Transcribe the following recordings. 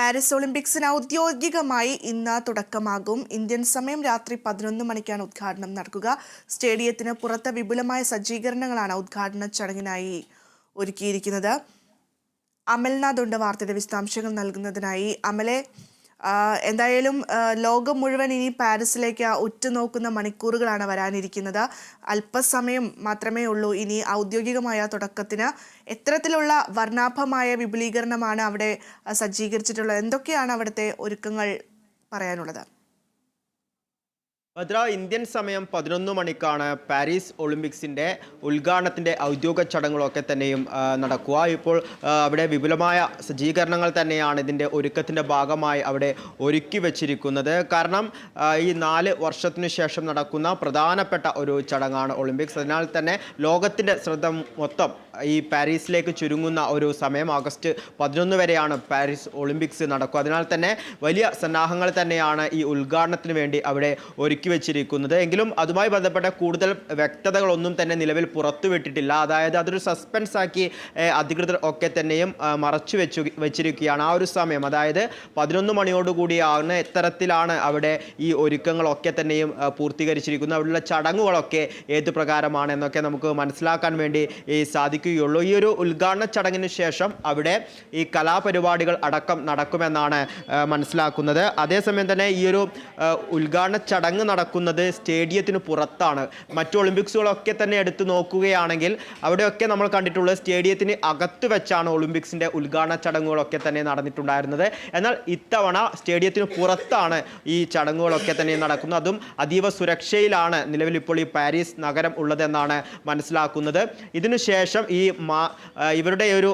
Paris ഒളിമ്പിക്സിന് ഔദ്യോഗികമായി ഇന്ന് തുടക്കമാകും. ഇന്ത്യൻ സമയം രാത്രി പതിനൊന്ന് മണിക്കാണ് ഉദ്ഘാടനം നടക്കുക. സ്റ്റേഡിയത്തിന് പുറത്ത് വിപുലമായ സജ്ജീകരണങ്ങളാണ് ഉദ്ഘാടന ചടങ്ങിനായി ഒരുക്കിയിരിക്കുന്നത്. അമൽനാഥ് ഉണ്ട് വാർത്തയുടെ വിശദാംശങ്ങൾ നൽകുന്നതിനായി. അമലെ എന്തായാലും ലോകം മുഴുവൻ ഇനി പാരീസിലേക്ക് ഉറ്റുനോക്കുന്ന മണിക്കൂറുകളാണ് വരാനിരിക്കുന്നത്. അല്പസമയം മാത്രമേ ഉള്ളൂ ഇനി ഔദ്യോഗികമായ തുടക്കത്തിന്. എത്തരത്തിലുള്ള വർണാഭമായ വിപുലീകരണമാണ് അവിടെ സജ്ജീകരിച്ചിട്ടുള്ളത്. എന്തൊക്കെയാണ് അവിടുത്തെ ഒരുക്കങ്ങൾ പറയാനുള്ളത്? ഭദ്ര ഇന്ത്യൻ സമയം പതിനൊന്ന് മണിക്കാണ് പാരീസ് ഒളിമ്പിക്സിന്റെ ഉദ്ഘാടനത്തിന്റെ ഔദ്യോഗിക ചടങ്ങുകളൊക്കെ തന്നെയും നടക്കുക. ഇപ്പോൾ അവിടെ വിപുലമായ സജ്ജീകരണങ്ങൾ തന്നെയാണ് ഇതിന്റെ ഒരുക്കത്തിന്റെ ഭാഗമായി അവിടെ ഒരുക്കി വച്ചിരിക്കുന്നത്. കാരണം ഈ നാല് വർഷത്തിനു ശേഷം നടക്കുന്ന പ്രധാനപ്പെട്ട ഒരു ചടങ്ങാണ് ഒളിമ്പിക്സ്. അതിനാൽ തന്നെ ലോകത്തിന്റെ ശ്രദ്ധ മൊത്തം ഈ പാരീസിലേക്ക് ചുരുങ്ങുന്ന ഒരു സമയം ആഗസ്റ്റ് പതിനൊന്ന് വരെയാണ് പാരീസ് ഒളിമ്പിക്സ് നടക്കുക. അതിനാൽ തന്നെ വലിയ സന്നാഹങ്ങൾ തന്നെയാണ് ഈ ഉദ്ഘാടനത്തിന് വേണ്ടി അവിടെ ഒരുക്കി വെച്ചിരിക്കുന്നത്. എങ്കിലും അതുമായി ബന്ധപ്പെട്ട കൂടുതൽ വ്യക്തതകളൊന്നും തന്നെ നിലവിൽ പുറത്തുവിട്ടിട്ടില്ല. അതായത് അതൊരു സസ്പെൻസ് ആക്കി അധികൃതർ ഒക്കെ തന്നെയും മറച്ചു വെച്ചു വെച്ചിരിക്കുകയാണ് ആ ഒരു സമയം. അതായത് പതിനൊന്ന് മണിയോടുകൂടിയാണ് എത്തരത്തിലാണ് അവിടെ ഈ ഒരുക്കങ്ങളൊക്കെ തന്നെയും പൂർത്തീകരിച്ചിരിക്കുന്നത്. അവിടെയുള്ള ചടങ്ങുകളൊക്കെ ഏത് പ്രകാരമാണെന്നൊക്കെ നമുക്ക് മനസ്സിലാക്കാൻ വേണ്ടി സാധിക്കുകയുള്ളൂ. ഈ ഒരു ഉദ്ഘാടന ചടങ്ങിന് ശേഷം അവിടെ ഈ കലാപരിപാടികൾ അടക്കം നടക്കുമെന്നാണ് മനസ്സിലാക്കുന്നത്. അതേസമയം തന്നെ ഈ ഒരു ഉദ്ഘാടന ചടങ്ങ് നടക്കുന്നത് സ്റ്റേഡിയത്തിന് പുറത്താണ്. മറ്റു ഒളിമ്പിക്സുകളൊക്കെ തന്നെ എടുത്തു നോക്കുകയാണെങ്കിൽ അവിടെയൊക്കെ നമ്മൾ കണ്ടിട്ടുള്ളത് സ്റ്റേഡിയത്തിന് അകത്ത് വെച്ചാണ് ഒളിമ്പിക്സിന്റെ ഉദ്ഘാടന ചടങ്ങുകളൊക്കെ തന്നെ നടന്നിട്ടുണ്ടായിരുന്നത്. എന്നാൽ ഇത്തവണ സ്റ്റേഡിയത്തിന് പുറത്താണ് ഈ ചടങ്ങുകളൊക്കെ തന്നെ നടക്കുന്നത്. അതും അതീവ സുരക്ഷയിലാണ് നിലവിൽ ഇപ്പോൾ ഈ പാരീസ് നഗരം ഉള്ളതെന്നാണ് മനസ്സിലാക്കുന്നത്. ഇതിനുശേഷം ഈ ഇവരുടെ ഒരു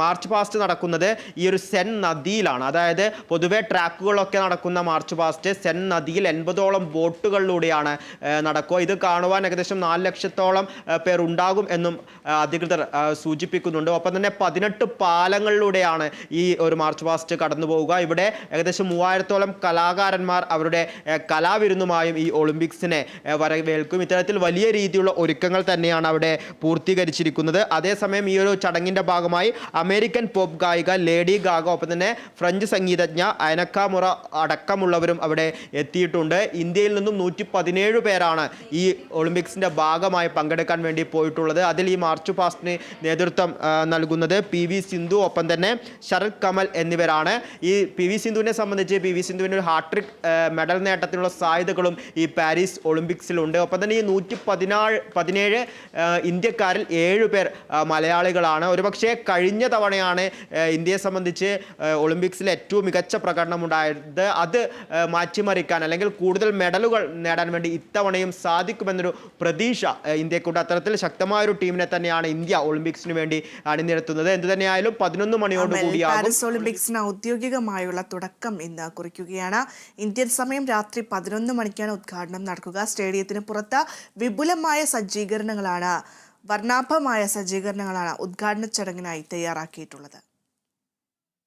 മാർച്ച് പാസ്റ്റ് നടക്കുന്നത് ഈ ഒരു സെൻ നദിയിലാണ്. അതായത് പൊതുവേ ട്രാക്കുകളൊക്കെ നടക്കുന്ന മാർച്ച് പാസ്റ്റ് സെൻ നദിയിൽ എൺപതോളം ബോട്ടുകളിലൂടെയാണ് നടക്കുക. ഇത് കാണുവാൻ ഏകദേശം നാല് ലക്ഷത്തോളം പേർ ഉണ്ടാകും എന്നും അധികൃതർ സൂചിപ്പിക്കുന്നുണ്ട്. ഒപ്പം തന്നെ പതിനെട്ട് പാലങ്ങളിലൂടെയാണ് ഈ ഒരു മാർച്ച് പാസ്റ്റ് കടന്നു പോവുക. ഇവിടെ ഏകദേശം മൂവായിരത്തോളം കലാകാരന്മാർ അവരുടെ കലാവിരുന്നുമായും ഈ ഒളിമ്പിക്സിനെ വരവേൽക്കും. ഇത്തരത്തിൽ വലിയ രീതിയിലുള്ള ഒരുക്കങ്ങൾ തന്നെയാണ് അവിടെ പൂർത്തീകരിച്ചിരിക്കുന്നത്. അതേസമയം ഈ ഒരു ചടങ്ങിന്റെ ഭാഗമായി അമേരിക്കൻ പോപ്പ് ഗായിക ലേഡി ഗാഗ ഒപ്പം തന്നെ ഫ്രഞ്ച് സംഗീതജ്ഞ അയനക്കാമുറ അടക്കമുള്ളവരും അവിടെ എത്തിയിട്ടുണ്ട്. ഇന്ത്യയിൽ നിന്നും നൂറ്റി പതിനേഴ് പേരാണ് ഈ ഒളിമ്പിക്സിന്റെ ഭാഗമായി പങ്കെടുക്കാൻ വേണ്ടി പോയിട്ടുള്ളത്. അതിൽ ഈ മാർച്ച് പാസ്റ്റിന് നേതൃത്വം നൽകുന്നത് പി വി സിന്ധു. ഒപ്പം തന്നെ ശരത് കമൽ എന്നിവരാണ്. ഈ പി വി സിന്ധുവിനെ സംബന്ധിച്ച് പി വി സിന്ധുവിന്റെ ഒരു ഹാട്രിക് മെഡൽ നേട്ടത്തിനുള്ള സാധ്യതകളും ഈ പാരീസ് ഒളിമ്പിക്സിലുണ്ട് ഒപ്പം തന്നെ ഈ നൂറ്റി പതിനാറ് പതിനേഴ് ഇന്ത്യക്കാരിൽ ഏഴ് പേർ മലയാളികളാണ്. ഒരുപക്ഷെ കഴിഞ്ഞ തവണയാണ് ഇന്ത്യയെ സംബന്ധിച്ച് ഒളിമ്പിക്സിൽ ഏറ്റവും മികച്ച പ്രകടനം ഉണ്ടായത്. അത് മാറ്റിമറിക്കാൻ അല്ലെങ്കിൽ കൂടുതൽ മെഡലുകൾ നേടാൻ വേണ്ടി ഇത്തവണയും സാധിക്കുമെന്നൊരു പ്രതീക്ഷ ഇന്ത്യക്കുണ്ട് അത്തരത്തിൽ ശക്തമായൊരു ടീമിനെ തന്നെയാണ് ഇന്ത്യ ഒളിമ്പിക്സിന് വേണ്ടി അണിനിരത്തുന്നത്. എന്ത് തന്നെയായാലും പതിനൊന്ന് മണിയോട് പാരീസ് ഒളിമ്പിക്സിന് ഔദ്യോഗികമായുള്ള തുടക്കം ഇന്ന് കുറിക്കുകയാണ്. ഇന്ത്യൻ സമയം രാത്രി പതിനൊന്ന് മണിക്കാണ് ഉദ്ഘാടനം നടക്കുക. സ്റ്റേഡിയത്തിന് പുറത്ത് വിപുലമായ സജ്ജീകരണങ്ങളാണ് വർണാഭമായ സജ്ജീകരണങ്ങളാണ് ഉദ്ഘാടന ചടങ്ങിനായി തയ്യാറാക്കിയിട്ടുള്ളത്.